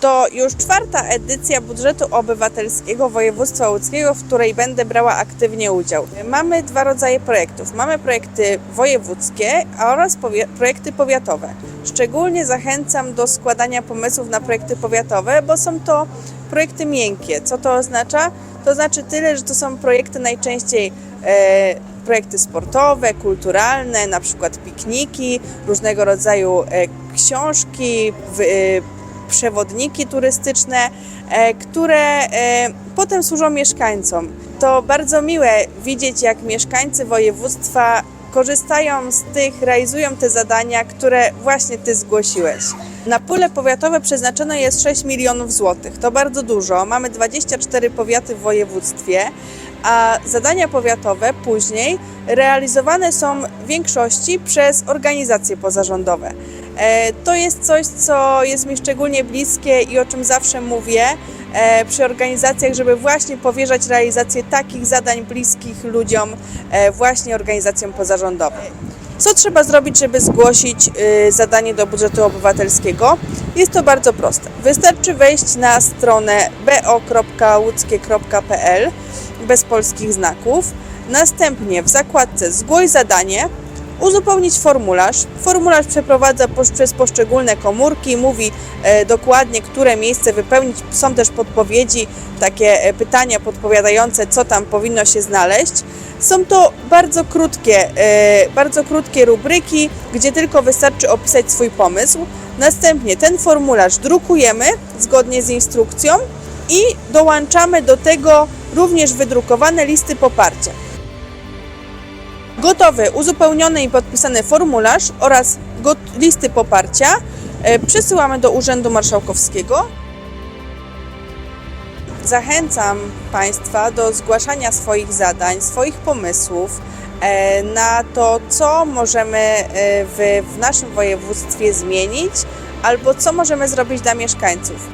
To już czwarta edycja budżetu obywatelskiego województwa łódzkiego, w której będę brała aktywnie udział. Mamy dwa rodzaje projektów. Mamy projekty wojewódzkie oraz powie- projekty powiatowe. Szczególnie zachęcam do składania pomysłów na projekty powiatowe, bo są to projekty miękkie. Co to oznacza? To znaczy tyle, że to są projekty najczęściej e, projekty sportowe, kulturalne, na przykład pikniki, różnego rodzaju e, książki, w, e, przewodniki turystyczne, e, które e, potem służą mieszkańcom. To bardzo miłe widzieć, jak mieszkańcy województwa korzystają z tych, realizują te zadania, które właśnie Ty zgłosiłeś. Na pule powiatowe przeznaczone jest 6 milionów złotych. To bardzo dużo. Mamy 24 powiaty w województwie, a zadania powiatowe później realizowane są w większości przez organizacje pozarządowe. E, To jest coś, co jest mi szczególnie bliskie i o czym zawsze mówię e, przy organizacjach, żeby właśnie powierzać realizację takich zadań bliskich ludziom, e, właśnie organizacjom pozarządowym. Co trzeba zrobić, żeby zgłosić y, zadanie do budżetu obywatelskiego? Jest to bardzo proste. Wystarczy wejść na stronę bo.łódzkie.pl bez polskich znaków. Następnie w zakładce Zgłoś zadanie uzupełnić formularz. Formularz przeprowadza przez poszczególne komórki, mówi e, dokładnie, które miejsce wypełnić. Są też podpowiedzi, takie e, pytania podpowiadające, co tam powinno się znaleźć. Są to bardzo krótkie, e, bardzo krótkie rubryki, gdzie tylko wystarczy opisać swój pomysł. Następnie ten formularz drukujemy zgodnie z instrukcją i dołączamy do tego również wydrukowane listy poparcia. Gotowy, uzupełniony i podpisany formularz oraz listy poparcia e, przesyłamy do Urzędu Marszałkowskiego. Zachęcam Państwa do zgłaszania swoich zadań, swoich pomysłów e, na to, co możemy e, w, w naszym województwie zmienić albo co możemy zrobić dla mieszkańców.